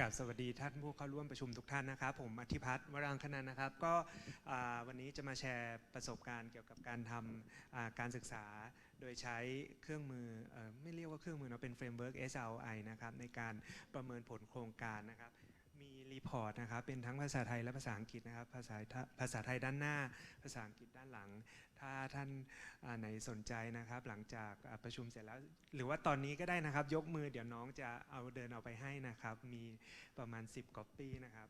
กับสวัสดีท่านผู้เข้าร่วมประชุมทุกท่านนะครับ ผมอธิพัฒน์วรังคณนันนะครับ ก็วันนี้จะมาแชร์ประสบการณ์เกี่ยวกับการทำอ่าการศึกษา โดยใช้เครื่องมืออไม่เรียกว่าเครื่องมือเนาะเป็นเฟรมเวิร์ก SRI นะครับในการประเมินผลโครงการนะครับ รีพอร์ตนะครับ เป็นทั้งภาษาไทยและภาษาอังกฤษนะครับ ภาษาไทยภาษาไทยด้านหน้า ภาษาอังกฤษด้านหลัง ถ้าท่านไหนสนใจนะครับ หลังจากประชุมเสร็จแล้ว หรือว่าตอนนี้ก็ได้นะครับ ยกมือเดี๋ยวน้องจะเอาเดินเอาไปให้นะครับ มีประมาณ 10ก๊อปปี้นะครับ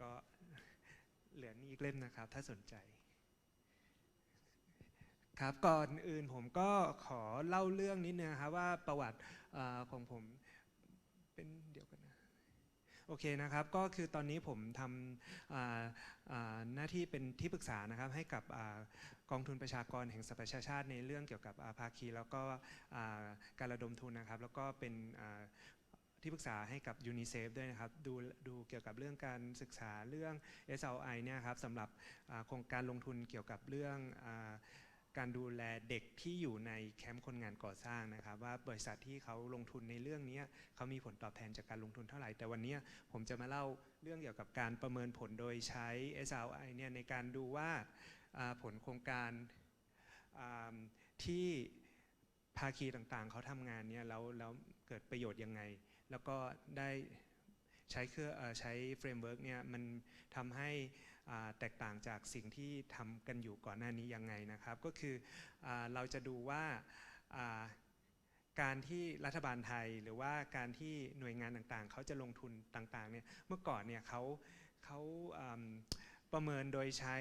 ก็เหลือนี่อีกเล่มนะครับ ถ้าสนใจครับก่อนอื่นผมก็ขอเล่าเรื่องนิดนึงครับว่าประวัติของผมเป็นเดี๋ยว โอเคนะครับก็คือตอนนี้ผมทำหน้าที่เป็นที่ปรึกษานะครับให้กับอกองทุนประชากรแห่งสหประชาชาติในเรื่องเกี่ยวกับภาคี แล้วก็การระดมทุนนะครับ แล้วก็เป็นที่ปรึกษาให้กับยูนิเซฟด้วยนะครับดูดูเกี่ยวกับเรื่องการศึกษาเรื่อง SLI เนี่ยครับสำหรับโครงการลงทุนเกี่ยวกับเรื่องอ การดูแลเด็กที่อยู่ในแคมป์คนงานก่อสร้างนะครับ ว่าบริษัทที่เขาลงทุนในเรื่องนี้เขามีผลตอบแทนจากการลงทุนเท่าไหร่ แต่วันนี้ผมจะมาเล่าเรื่องเกี่ยวกับการประเมินผลโดยใช้ SLI เนี่ยในการดูว่าผลโครงการที่ภาคีต่างๆ เขาทำงานเนี่ยแล้วแล้วเกิดประโยชน์ยังไง แล้วก็ได้ ใช้เครื่องใช้เฟรมเวิร์กเนี่ยมันทำให้แตกต่างจากสิ่งที่ทำกันอยู่ก่อนหน้านี้ยังไงนะครับ ก็คืออเราจะดูว่าการที่รัฐบาลไทยหรือว่าการที่หน่วยงานต่างๆ เขาจะลงทุนต่างๆเนี่ยเมื่อก่อนเนี่ยเขาเขาประเมินโดยใช้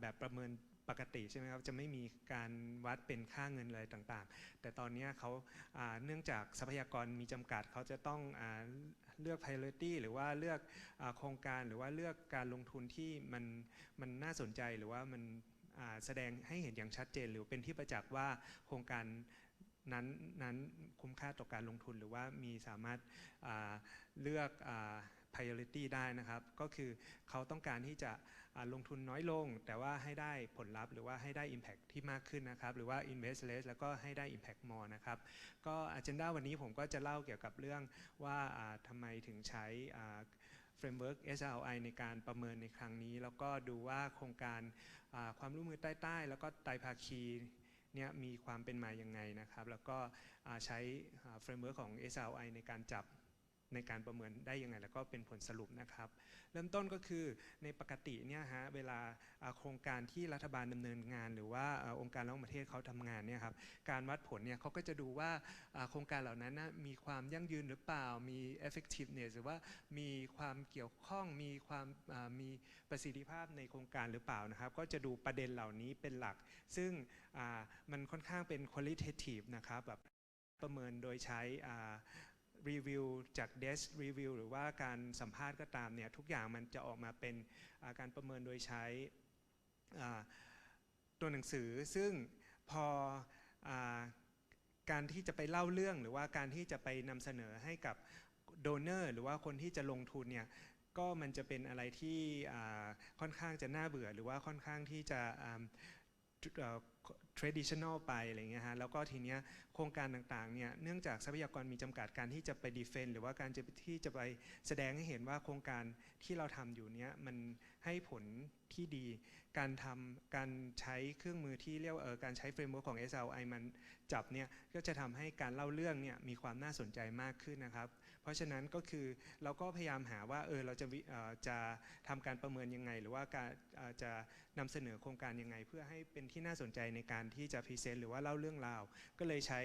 แบบประเมิน ปกติใช่ไหมครับจะไม่มีการวัดเป็นค่าเงินอะไรต่างๆ แต่ตอนนี้เขาเนื่องจากทรัพยากรมีจำกัดเขาจะต้องอเลือก priority หรือว่าเลือกอโครงการหรือว่าเลือกการลงทุนที่มันมันน่าสนใจหรือว่ามันแสดงให้เห็นอย่างชัดเจน หรือเป็นที่ประจักษ์ว่าโครงการนั้นนั้นคุ้มค่าต่อการลงทุนหรือว่ามีสามารถเลือกอา priority ได้นะครับ ก็คือเขาต้องการที่จะ ลงทุนน้อยลง แต่ว่าให้ได้ผลลัพธ์หรือว่าให้ได้ impact ที่มากขึ้นนะครับ หรือว่า invest less แล้วก็ให้ได้ impact more นะครับ ก็ agenda วันนี้ผมก็จะเล่าเกี่ยวกับเรื่องว่าอ่าทำไมถึงใช้อ่า framework SRI ในการประเมินในครั้งนี้ แล้วก็ดูว่าโครงการาความร่วมมือใต้ๆแล้วก็ไตรภาคีเนี่ยมีความเป็นมาอยังไงนะครับ แล้วก็ใช้อ่า framework ของ SRI ในการจับ ในการประเมินได้ยังไง แล้วก็เป็นผลสรุปนะครับ เริ่มต้นก็คือในปกติเนี่ยฮะเวลาโครงการที่รัฐบาลดำเนินงาน หรือว่าองค์การระหว่างประเทศเขาทำงานเนี่ยครับการวัดผลเนี่ยเขาก็จะดูว่าโครงการเหล่านั้นนะมีความยั่งยืนหรือเปล่ามี effectiveness หรือว่ามีความเกี่ยวข้องมีความมีประสิทธิภาพในโครงการหรือเปล่านะครับ ก็จะดูประเด็นเหล่านี้เป็นหลัก ซึ่งมันค่อนข้างเป็น qualitative นะครับแบบประเมินโดยใช้อ่า รีวิวจาก desk review หรือว่าการสัมภาษณ์ก็ตามเนี่ยทุกอย่างมันจะออกมาเป็นการประเมินโดยใช้ตัวหนังสือ ซึ่งพออการที่จะไปเล่าเรื่องหรือว่าการที่จะไปนำเสนอให้กับโดเนอร์หรือว่าคนที่จะลงทุนเนี่ยก็มันจะเป็นอะไรที่ค่อนข้างจะน่าเบื่อ หรือว่าค่อนข้างที่จะ traditional ไปอะไรเงี้ยฮะแล้วก็ทีเนี้ยโครงการต่างๆเนี่ยเนื่องจากทรัพยากรมีจำกัดการที่จะไป defend หรือว่าการจะที่จะไปแสดงให้เห็นว่าโครงการที่เราทำอยู่เนี้ยมันให้ผลที่ดี การทำการใช้เครื่องมือที่เรียกว่าเออการใช้ framework ของ SLI มันจับเนี่ยก็จะทำให้การเล่าเรื่องเนี่ยมีความน่าสนใจมากขึ้นนะครับ เพราะฉะนั้นก็คือเราก็พยายามหาว่าเออเราจะจะทำการประเมินยังไง หรือว่าการจะนำเสนอโครงการยังไง เพื่อให้เป็นที่น่าสนใจในการที่จะพรีเซนต์หรือว่าเล่าเรื่องราว ก็เลยใช้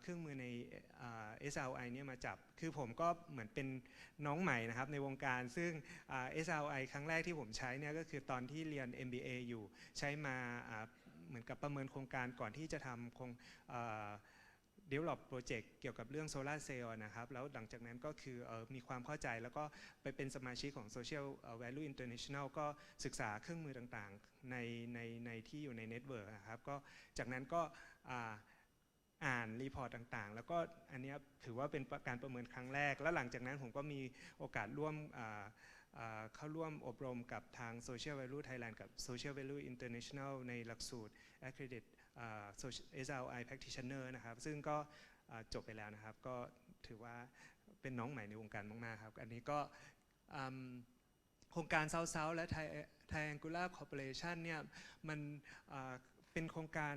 เครื่องมือใน SLI เนี่ยมาจับ คือผมก็เหมือนเป็นน้องใหม่นะครับในวงการซึ่ง SLI ครั้งแรกที่ผมใช้เนี่ยก็คือตอนที่เรียน MBA อยู่ใช้มาเหมือนกับประเมินโครงการก่อนที่จะทำโครง develop project เกี่ยวกับเรื่องโซลาร์เซลล์นะครับ แล้วหลังจากนั้นก็คืออมีความเข้าใจแล้วก็ไปเป็นสมาชิกของ Social Value International ก็ศึกษาเครื่องมือต่างๆ ในในในที่อยู่ในเน็ตเวิร์กนะครับก็จากนั้นก็อ่านรีพอร์ตต่างๆ แล้วก็อันนี้ถือว่าเป็นการประเมินครั้งแรก แล้วหลังจากนั้นผมก็มีโอกาสร่วมเข้าร่วมอบรมกับทาง Social Value Thailand กับ Social Value International ในหลักสูตร Accredit อ่า Social- SRI Practitioner นะครับ ซึ่งก็จบไปแล้วนะครับ ก็ถือว่าเป็นน้องใหม่ในวงการมากๆครับ อันนี้ก็โครงการ South South และ Tri- Triangular Corporation เนี่ยมันเป็นโครงการ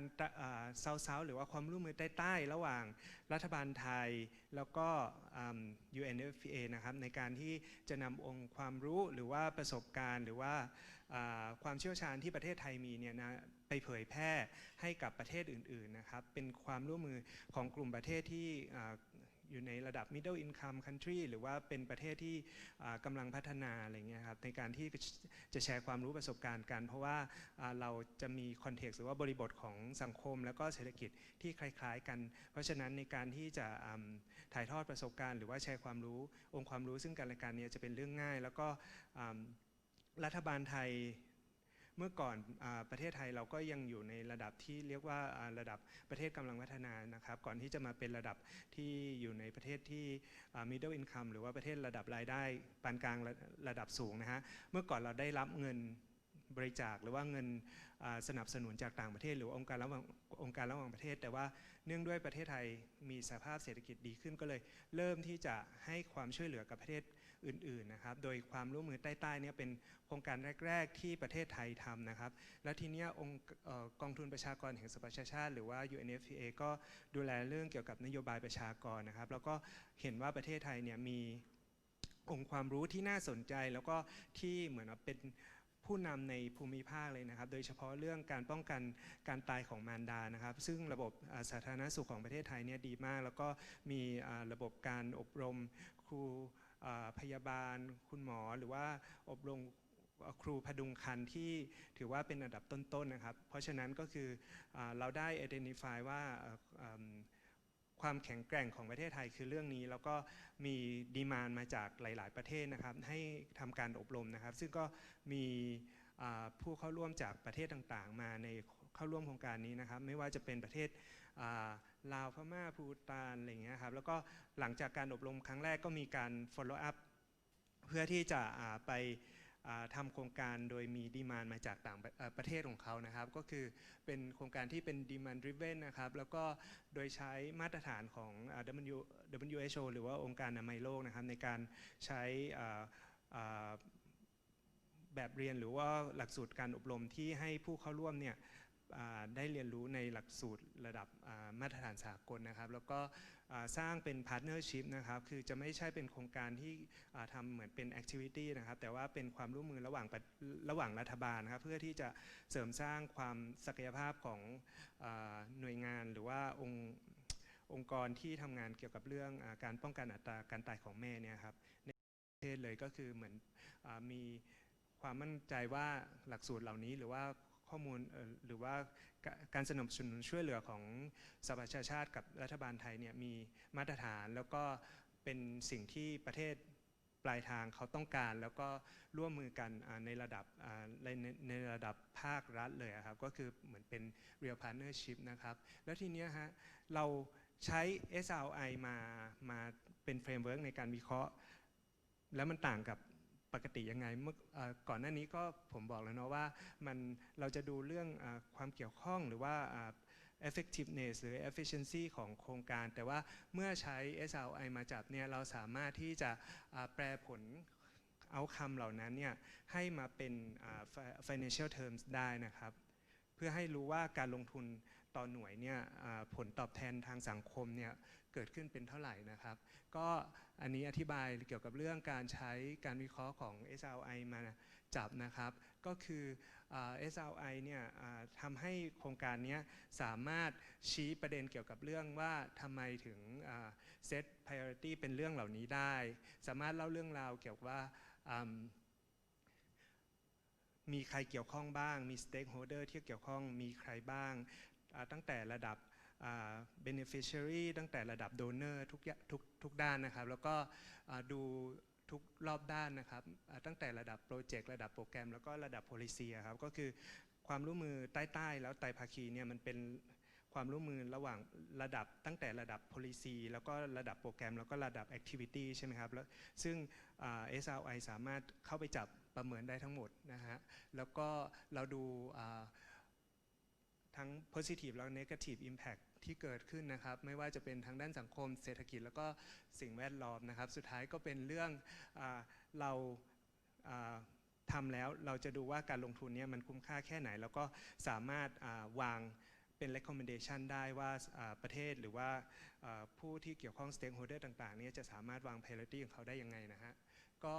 เซาเซาหรือว่าความร่วมมือใต้ๆระหว่างรัฐบาลไทยแล้วก็อืม UNFPA นะครับในการที่จะนำองค์ความรู้หรือว่าประสบการณ์ หรือว่าอ่าความเชี่ยวชาญที่ประเทศไทยมีเนี่ยนะ ไปเผยแพร่ให้กับประเทศอื่นๆนะครับ เป็นความร่วมมือของกลุ่มประเทศที่อยู่ในระดับ middle income country หรือว่าเป็นประเทศที่กำลังพัฒนาอะไรเงี้ยครับในการที่จะแชร์ความรู้ประสบการณ์กัน เพราะว่าเราจะมีคอนเท็กซ์หรือว่าบริบทของสังคม แล้วก็เศรษฐกิจที่คล้ายๆ กัน เพราะฉะนั้นในการที่จะถ่ายทอดประสบการณ์ หรือว่าแชร์ความรู้องค์ความรู้ซึ่งกันและกันเนี่ยจะเป็นเรื่องง่าย แล้วก็รัฐบาลไทย เมื่อก่อนอประเทศไทยเราก็ยังอยู่ในระดับที่เรียกว่าระดับประเทศกำลังพัฒนานะครับ ก่อนที่จะมาเป็นระดับที่อยู่ในประเทศที่ middle income หรือว่าประเทศระดับรายได้ปานกลางระระดับสูงนะฮะเมื่อก่อนเราได้รับเงินบริจาคหรือว่าเงินสนับสนุนจากต่างประเทศ หรือองค์การระหว่างองค์การระหว่างประเทศ แต่ว่าเนื่องด้วยประเทศไทยมีสภาพเศรษฐกิจดีขึ้นก็เลย เริ่มที่จะให้ความช่วยเหลือกับประเทศ อื่นๆนะครับ โดยความร่วมมือใต้ๆเนี่ยเป็นโครงการแรก ๆ ที่ประเทศไทยทำนะครับ แล้วทีนี้องค์กองทุนประชากรแห่งสหประชาชาติ หรือว่า UNFPA ก็ดูแลเรื่องเกี่ยวกับนโยบายประชากรนะครับ แล้วก็เห็นว่าประเทศไทยเนี่ยมีองค์ความรู้ที่น่าสนใจแล้วก็ที่เหมือนว่าเป็นผู้นำในภูมิภาคเลยนะครับ โดยเฉพาะเรื่องการป้องกันการตายของมารดานะครับ ซึ่งระบบสาธารณสุขของประเทศไทยเนี่ยดีมาก แล้วก็มีระบบการอบรมครู พยาบาลคุณหมอหรือว่าอบรมครูพดุงคันที่ถือว่าเป็นอันดับต้นๆนะครับ เพราะฉะนั้นก็คืออเราได้ identify ว่าความแข็งแกร่งของประเทศไทยคือเรื่องนี้ แล้วก็มีดีมานมาจากหลาย ๆประเทศนะครับ ให้ทำการอบรมนะครับ ซึ่งก็มีผู้เข้าร่วมจากประเทศต่างๆ มาในเข้าร่วมโครงการนี้นะครับ ไม่ว่าจะเป็นประเทศ ลาวพม่าภูฏานอะไรอย่างเงี้ยครับแล้วก็หลังจากการอบรมครั้งแรกก็มีการ follow up เพื่อที่จะไปทำโครงการโดยมีดีมานมาจากต่างประเทศของเขานะครับ ก็คือเป็นโครงการที่เป็น demand driven นะครับ แล้วก็โดยใช้มาตรฐานของ WHO หรือว่าองค์การอนามัยโลกนะครับ ในการใช้แบบเรียนหรือว่าหลักสูตรการอบรมที่ให้ผู้เข้าร่วมเนี่ย ได้เรียนรู้ในหลักสูตรระดับมาตรฐานสากลนะครับ แล้วก็สร้างเป็นพาร์ทเนอร์ชิพนะครับ คือจะไม่ใช่เป็นโครงการที่ทำเหมือนเป็นแอคทิวิตี้นะครับ แต่ว่าเป็นความร่วมมือระหว่างระหว่างรัฐบาลนะครับ เพื่อที่จะเสริมสร้างความศักยภาพของอหน่วยงานหรือว่าองค์องค์กรที่ทำงานเกี่ยวกับเรื่องอการป้องกันอัตราการตายของแม่เนี่ยครับในประเทศเลยก็คือเหมือนอมีความมั่นใจว่าหลักสูตรเหล่านี้หรือว่า ข้อมูลหรือว่าการสนับสนุนช่วยเหลือของสหประชาชาติกับรัฐบาลไทยเนี่ยมีมาตรฐานแล้วก็เป็นสิ่งที่ประเทศปลายทางเขาต้องการ แล้วก็ร่วมมือกันในระดับในระดับภาครัฐเลยครับก็คือเหมือนเป็น real partnership นะครับแล้วทีเนี้ยฮะเราใช้ SRI มามาเป็นเฟรมเวิร์กในการวิเคราะห์ แล้วมันต่างกับ ปกติยังไงเมื่อก่อนหน้านี้ก็ผมบอกแล้วเนาะว่ามันเราจะดูเรื่องอความเกี่ยวข้องหรือว่าอ่า effectiveness หรือ efficiency ของโครงการ แต่ว่าเมื่อใช้ SRI มาจับเนี่ยเราสามารถที่จะแปลผลเอาคำเหล่านั้นเนี่ยให้มาเป็น financial terms ได้นะครับ เพื่อให้รู้ว่าการลงทุนต่อหน่วยเนี่ยผลตอบแทนทางสังคมเนี่ย เกิดขึ้นเป็นเท่าไหร่นะครับ ก็อันนี้อธิบายเกี่ยวกับเรื่องการใช้การวิเคราะห์ของ SRI มาจับนะครับ ก็คือ SRI เนี่ยทำให้โครงการนี้สามารถชี้ประเด็นเกี่ยวกับเรื่องว่าทำไมถึงอ่า set priority เป็นเรื่องเหล่านี้ได้ สามารถเล่าเรื่องราวเกี่ยวกับว่ามีใครเกี่ยวข้องบ้าง มี stakeholder ที่เกี่ยวข้องมีใครบ้าง ตั้งแต่ระดับ beneficiary ตั้งแต่ระดับ donor ทุกทุกทุกด้านนะครับ แล้วก็ดูทุกรอบด้านนะครับ ตั้งแต่ระดับโปรเจกต์ระดับโปรแกรม แล้วก็ระดับ policy ครับก็คือความร่วมมือใต้ๆแล้วไตภาคีเนี่ยมันเป็นความร่วมมือระหว่างระดับตั้งแต่ระดับ policy แล้วก็ระดับโปรแกรม แล้วก็ระดับ activity ใช่ไหมครับแล้วซึ่ง SRI สามารถเข้าไปจับประเมินได้ทั้งหมดนะฮะแล้วก็เราดู ทั้ง positive แล้ว negative impact ที่เกิดขึ้นนะครับ ไม่ว่าจะเป็นทางด้านสังคม เศรษฐกิจแล้วก็สิ่งแวดล้อมนะครับ สุดท้ายก็เป็นเรื่องอเราทำแล้วเราจะดูว่าการลงทุนเนี่ยมันคุ้มค่าแค่ไหน แล้วก็สามารถวางเป็น recommendation ได้ว่าประเทศหรือว่าอ่าผู้ที่เกี่ยวข้อง stakeholder ต่างๆเนี่ยจะสามารถวาง priority ของเขาได้ยังไงนะฮะก็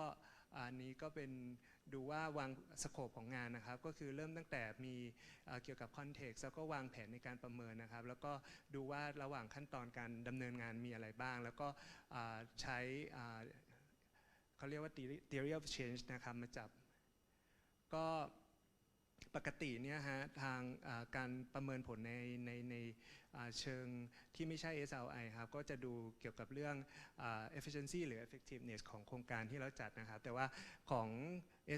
อันนี้ก็เป็น ดูว่าวางสโคปของงานนะครับ ก็คือเริ่มตั้งแต่มีเกี่ยวกับคอนเท็กซ์แล้วก็วางแผนในการประเมินนะครับ แล้วก็ดูว่าระหว่างขั้นตอนการดำเนินงานมีอะไรบ้าง แล้วก็ใช้เขาเรียกว่า theory- theory of change นะครับมาจับก็ ปกติเนี่ยฮะทางการประเมินผลในในในเชิงที่ไม่ใช่ SLI ครับก็จะดูเกี่ยวกับเรื่อง efficiency หรือ effectiveness ของโครงการที่เราจัดนะครับ แต่ว่าของ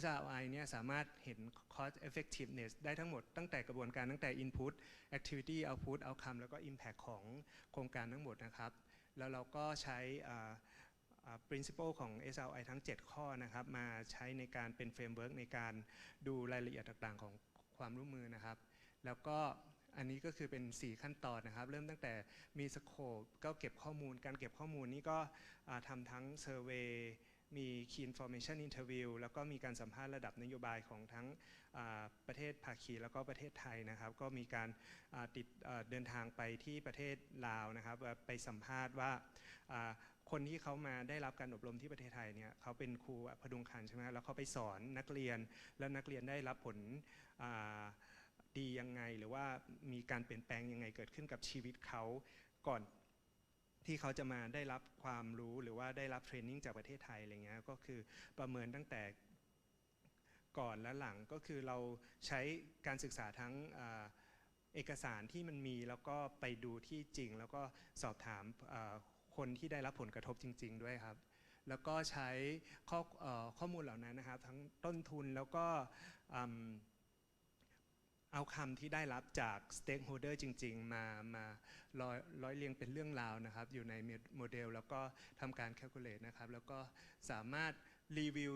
SRI เนี่ยสามารถเห็น cost effectiveness ได้ทั้งหมดตั้งแต่กระบวนการตั้งแต่ input activity output outcome แล้วก็ impact ของโครงการทั้งหมดนะครับ แล้วเราก็ใช้ principle ของ SRI ทั้ง 7 ข้อนะครับ มาใช้ในการเป็น framework ในการดูรายละเอียดต่างๆของ ความร่วมมือนะครับ แล้วก็อันนี้ก็คือเป็น 4 ขั้นตอนนะครับ เริ่มตั้งแต่มีสโคปก็เก็บข้อมูล การเก็บข้อมูลนี่ก็ทำทั้ง survey มี key information interview แล้วก็มีการสัมภาษณ์ระดับนโยบายของทั้งประเทศภาคีแล้วก็ประเทศไทยนะครับ ก็มีการติดเดินทางไปที่ประเทศลาวนะครับ ไปสัมภาษณ์ว่าคนที่เขามาได้รับการอบรมที่ประเทศไทยเนี่ยเขาเป็นครูพดุงคันใช่ไหมแล้วเขาไปสอนนักเรียน แล้วนักเรียนได้รับผลดียังไง หรือว่ามีการเปลี่ยนแปลงยังไงเกิดขึ้นกับชีวิตเขาก่อน ที่เขาจะมาได้รับความรู้หรือว่าได้รับเทรนนิ่งจากประเทศไทยอะไรเงี้ยก็คือประเมินตั้งแต่ก่อนและหลังก็คือเราใช้การศึกษาทั้งเอกสารที่มันมีแล้วก็ไปดูที่จริง แล้วก็สอบถามคนที่ได้รับผลกระทบจริง ๆ ด้วยครับ แล้วก็ใช้ข้ออข้อมูลเหล่านั้นนะครับ ทั้งต้นทุนแล้วก็ เอาคำที่ได้รับจาก stakeholder จริง ๆ มามาร้อยร้อยเรียงเป็นเรื่องราวนะครับ อยู่ในโมเดลแล้วก็ทำการ calculate นะครับ แล้วก็สามารถรีวิว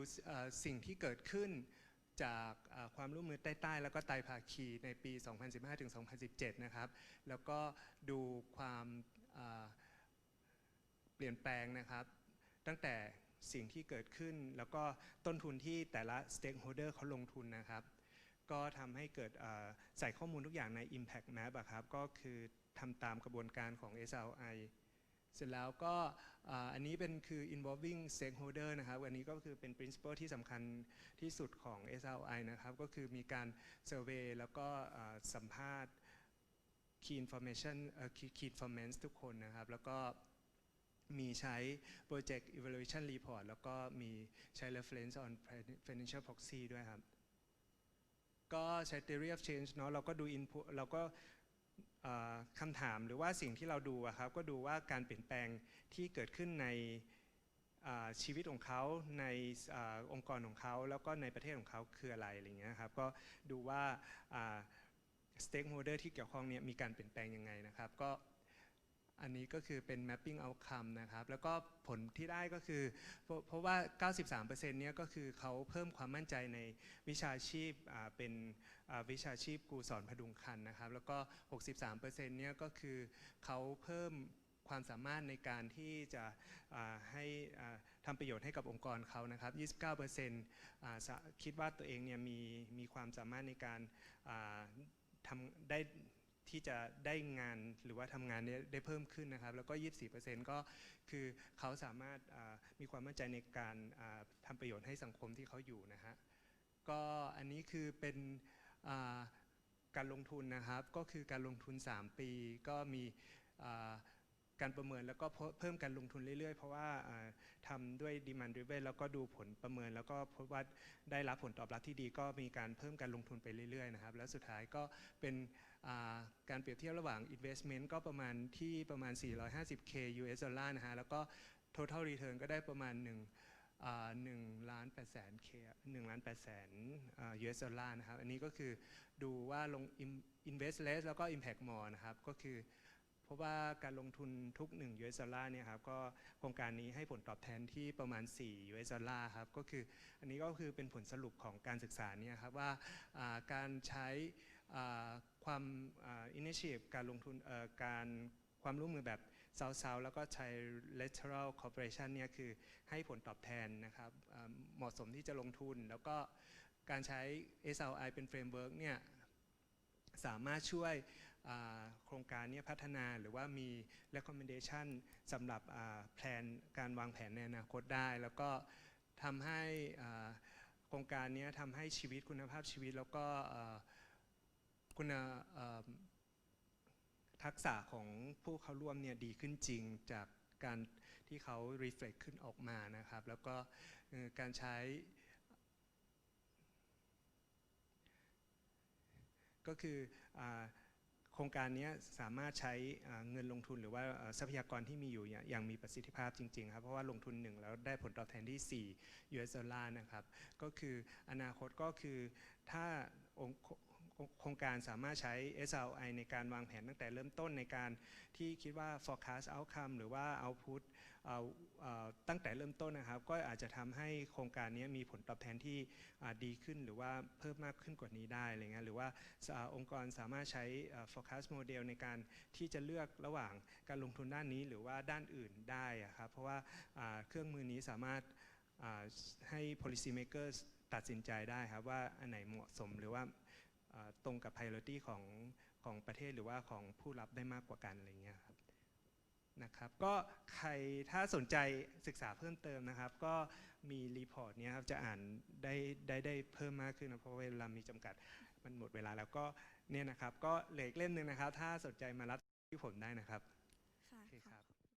สิ่งที่เกิดขึ้นจากความร่วมมือใต้ๆแล้วก็ไตภาคีในปี 2015 ถึง 2017 นะครับ แล้วก็ดูความเปลี่ยนแปลงนะครับ ตั้งแต่สิ่งที่เกิดขึ้นแล้วก็ต้นทุนที่แต่ละ stakeholder เขาลงทุนนะครับ ก็ทำให้เกิดใส่ข้อมูลทุกอย่างใน Impact Map อะครับก็คือทำตามกระบวนการของ SLI เสร็จแล้วก็อันนี้เป็นคือ involving stakeholder นะครับอันนี้ก็คือเป็น principle ที่สำคัญที่สุดของ SLI นะครับก็คือมีการ survey แล้วก็สัมภาษณ์ key information key key informants ทุกคนนะครับ แล้วก็มีใช้ project evaluation report แล้วก็มีใช้ reference on financial proxy ด้วยครับ ก็ใช้ theory of change เนาะเราก็ดู input เราก็คำถามหรือว่าสิ่งที่เราดูอะครับก็ดูว่าการเปลี่ยนแปลงที่เกิดขึ้นในชีวิตของเขาในอองค์กรของเขาแล้วก็ในประเทศของเขาคืออะไรอะไรเงี้ยครับก็ดูว่าอ่า stakeholder ที่เกี่ยวข้องเนี่ยมีการเปลี่ยนแปลงยังไงนะครับก็ อันนี้ก็คือเป็น mapping outcome นะครับ แล้วก็ผลที่ได้ก็คือ เพราะว่า 93%เนี่ยก็คือเขาเพิ่มความมั่นใจในวิชาชีพเป็นวิชาชีพครูสอนพดุงคันนะครับ แล้วก็ 63%เนี่ยก็คือเขาเพิ่มความสามารถในการที่จะให้ทำประโยชน์ให้กับองค์กรเขานะครับ 29%คิดว่าตัวเองเนี่ยมีมีความสามารถในการทำได้ ที่จะได้งานหรือว่าทำงานเนี่ยได้เพิ่มขึ้นนะครับ แล้วก็ 24%ก็คือเขาสามารถอ่ามีความมั่นใจในการอ่าทำประโยชน์ให้สังคมที่เขาอยู่นะฮะก็อันนี้คือเป็นอ่าการลงทุนนะครับ ก็คือการลงทุน 3 ปีก็มีอ่า การประเมินแล้วก็เพิ่มการลงทุนเรื่อยๆ เพราะว่าอ่าทำด้วย demand driven แล้วก็ดูผลประเมิน แล้วก็พบว่าได้รับผลตอบรับที่ดี ก็มีการเพิ่มการลงทุนไปเรื่อยๆนะครับแล้วสุดท้ายก็เป็นการเปรียบเทียบระหว่าง investment ก็ประมาณที่ประมาณ 450k US ดอลลาร์นะฮะแล้วก็ total return ก็ได้ประมาณ1อ่า1ล้าน8แสน K 1ล้าน8แสนอ่า US ดอลลาร์นะครับ อันนี้ก็คือดูว่าลง in- invest less แล้วก็ impact more นะครับ ก็คือ เพราะว่าการลงทุนทุก1 US ดอลลาร์เนี่ยครับก็โครงการนี้ให้ผลตอบแทนที่ประมาณ 4 US ดอลลาร์ครับก็คืออันนี้ก็คือเป็นผลสรุปของการศึกษาเนี่ยครับว่าการใช้อ่าความอินิชิฟการลงทุนการความร่วมมือแบบเซาๆแล้วก็ใช้ lateral cooperation เนี่ยคือให้ผลตอบแทนนะครับเหมาะสมที่จะลงทุน แล้วก็การใช้ SLI เป็นเฟรมเวิร์กเนี่ยสามารถช่วย โครงการนี้พัฒนาหรือว่ามี recommendation สำหรับแผนการวางแผนในอนาคตได้ แล้วก็ทำให้โครงการนี้ทำให้ชีวิตคุณภาพชีวิต แล้วก็คุณทักษะของผู้เข้าร่วมเนี่ยดีขึ้นจริงจากการที่เขา reflect ขึ้นออกมานะครับ แล้วก็การใช้ ก็คืออ โครงการนี้สามารถใช้เงินลงทุนหรือว่าทรัพยากรที่มีอยู่อย่างมีประสิทธิภาพจริงๆครับเพราะว่าลงทุนหนึ่งแล้วได้ผลตอบแทนที่ 4 US ดอลลาร์นะครับก็คืออนาคตก็คือถ้าองค์โครงการสามารถใช้ SRI ในการวางแผนตั้งแต่เริ่มต้นในการที่คิดว่า forecast outcome หรือว่า output เอ่อเอ่อ ตั้งแต่เริ่มต้นนะครับ ก็อาจจะทำให้โครงการนี้มีผลตอบแทนที่ดีขึ้นหรือว่าเพิ่มมากขึ้นกว่านี้ได้อะไรเงี้ยหรือว่าอองค์กรสามารถใช้ forecast model ในการที่จะเลือกระหว่างการลงทุนด้านนี้หรือว่าด้านอื่นได้ครับเพราะว่าเครื่องมือนี้สามารถให้ policy makers ตัดสินใจได้ครับว่าอันไหนเหมาะสมหรือว่าตรงกับ priority ของของประเทศหรือว่าของผู้รับได้มากกว่ากันอะไรเงี้ยครับ นะครับก็ใครถ้าสนใจศึกษาเพิ่มเติมนะครับ ก็มีรีพอร์ตเนี้ยครับจะอ่านได้ได้ได้เพิ่มมากขึ้นนะเพราะเวลามีจำกัดมันหมดเวลาแล้วก็เนี่ยนะครับก็เหลืออีกเล่มหนึ่งนะครับ ถ้าสนใจมารับที่ผมได้นะครับ